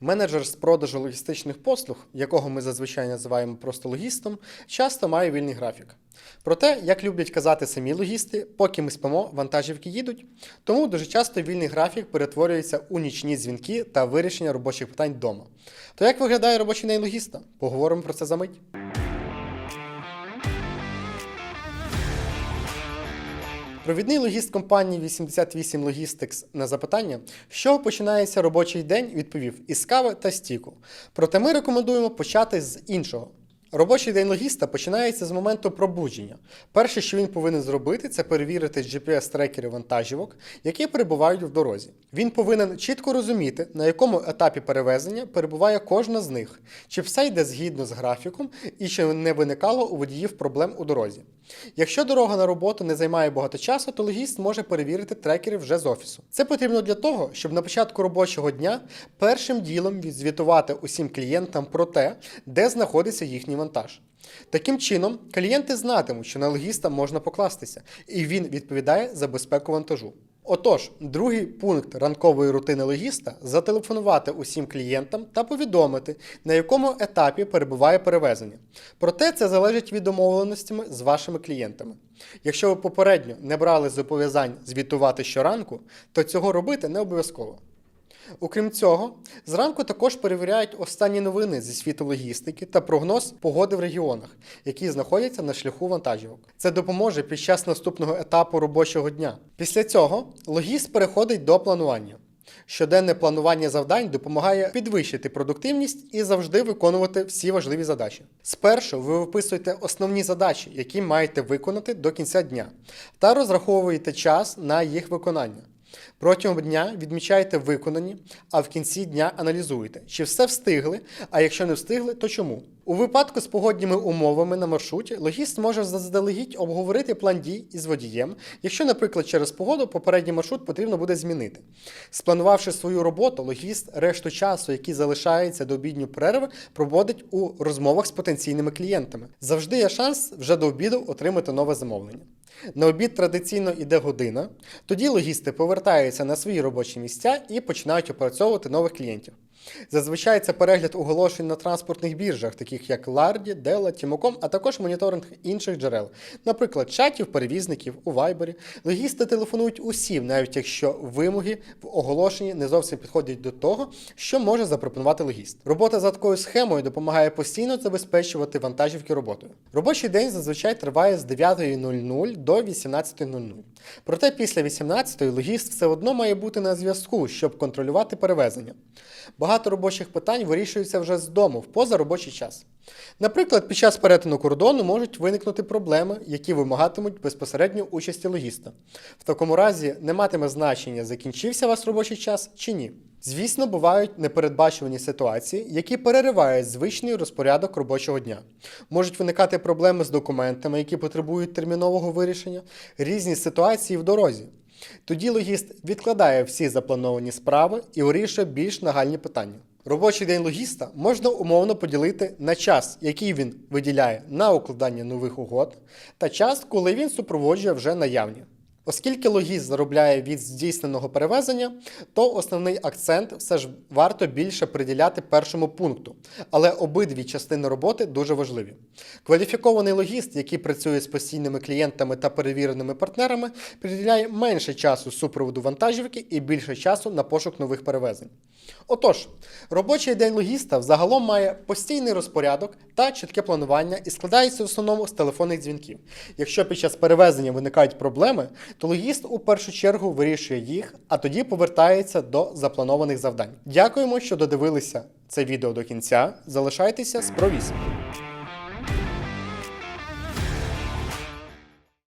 Менеджер з продажу логістичних послуг, якого ми зазвичай називаємо просто логістом, часто має вільний графік. Проте, як люблять казати самі логісти, поки ми спимо, вантажівки їдуть. Тому дуже часто вільний графік перетворюється у нічні дзвінки та вирішення робочих питань вдома. То як виглядає робочий день логіста? Поговоримо про це за мить. Провідний логіст компанії 88 Logistics на запитання, з чого починається робочий день, відповів із кави та стіку. Проте ми рекомендуємо почати з іншого. Робочий день логіста починається з моменту пробудження. Перше, що він повинен зробити, це перевірити GPS-трекери вантажівок, які перебувають в дорозі. Він повинен чітко розуміти, на якому етапі перевезення перебуває кожна з них, чи все йде згідно з графіком і чи не виникало у водіїв проблем у дорозі. Якщо дорога на роботу не займає багато часу, то логіст може перевірити трекери вже з офісу. Це потрібно для того, щоб на початку робочого дня першим ділом відзвітувати усім клієнтам про те, де знаходиться їхній вантаж. Таким чином, клієнти знатимуть, що на логіста можна покластися, і він відповідає за безпеку вантажу. Отож, другий пункт ранкової рутини логіста зателефонувати усім клієнтам та повідомити, на якому етапі перебуває перевезення. Проте це залежить від домовленостями з вашими клієнтами. Якщо ви попередньо не брали зобов'язань звітувати щоранку, то цього робити не обов'язково. Окрім цього, зранку також перевіряють останні новини зі світу логістики та прогноз погоди в регіонах, які знаходяться на шляху вантажівок. Це допоможе під час наступного етапу робочого дня. Після цього логіст переходить до планування. Щоденне планування завдань допомагає підвищити продуктивність і завжди виконувати всі важливі задачі. Спершу ви виписуєте основні задачі, які маєте виконати до кінця дня, та розраховуєте час на їх виконання. Протягом дня відмічаєте виконані, а в кінці дня аналізуєте, чи все встигли, а якщо не встигли, то чому. У випадку з погодніми умовами на маршруті логіст може заздалегідь обговорити план дій із водієм, якщо, наприклад, через погоду попередній маршрут потрібно буде змінити. Спланувавши свою роботу, логіст решту часу, який залишається до обідньої перерви, проводить у розмовах з потенційними клієнтами. Завжди є шанс вже до обіду отримати нове замовлення. На обід традиційно йде година, тоді логісти повертаються на свої робочі місця і починають опрацьовувати нових клієнтів. Зазвичай це перегляд оголошень на транспортних біржах, таких як Lardy, Della, Тімоком, а також моніторинг інших джерел, наприклад, чатів, перевізників у Viber. Логісти телефонують усім, навіть якщо вимоги в оголошенні не зовсім підходять до того, що може запропонувати логіст. Робота за такою схемою допомагає постійно забезпечувати вантажівки роботою. Робочий день зазвичай триває з 9.00 до 18.00. Проте після 18.00 логіст все одно має бути на зв'язку, щоб контролювати перевезення. Багато робочих питань вирішуються вже з дому в позаробочий час. Наприклад, під час перетину кордону можуть виникнути проблеми, які вимагатимуть безпосередньо участі логіста. В такому разі не матиме значення, закінчився у вас робочий час чи ні. Звісно, бувають непередбачувані ситуації, які переривають звичний розпорядок робочого дня. Можуть виникати проблеми з документами, які потребують термінового вирішення, різні ситуації в дорозі. Тоді логіст відкладає всі заплановані справи і вирішує більш нагальні питання. Робочий день логіста можна умовно поділити на час, який він виділяє на укладання нових угод, та час, коли він супроводжує вже наявні. Оскільки логіст заробляє від здійсненого перевезення, то основний акцент все ж варто більше приділяти першому пункту, але обидві частини роботи дуже важливі. Кваліфікований логіст, який працює з постійними клієнтами та перевіреними партнерами, приділяє менше часу супроводу вантажівки і більше часу на пошук нових перевезень. Отож, робочий день логіста взагалом має постійний розпорядок та чітке планування і складається в основному з телефонних дзвінків. Якщо під час перевезення виникають проблеми, то логіст у першу чергу вирішує їх, а тоді повертається до запланованих завдань. Дякуємо, що додивилися це відео до кінця. Залишайтеся з провісом.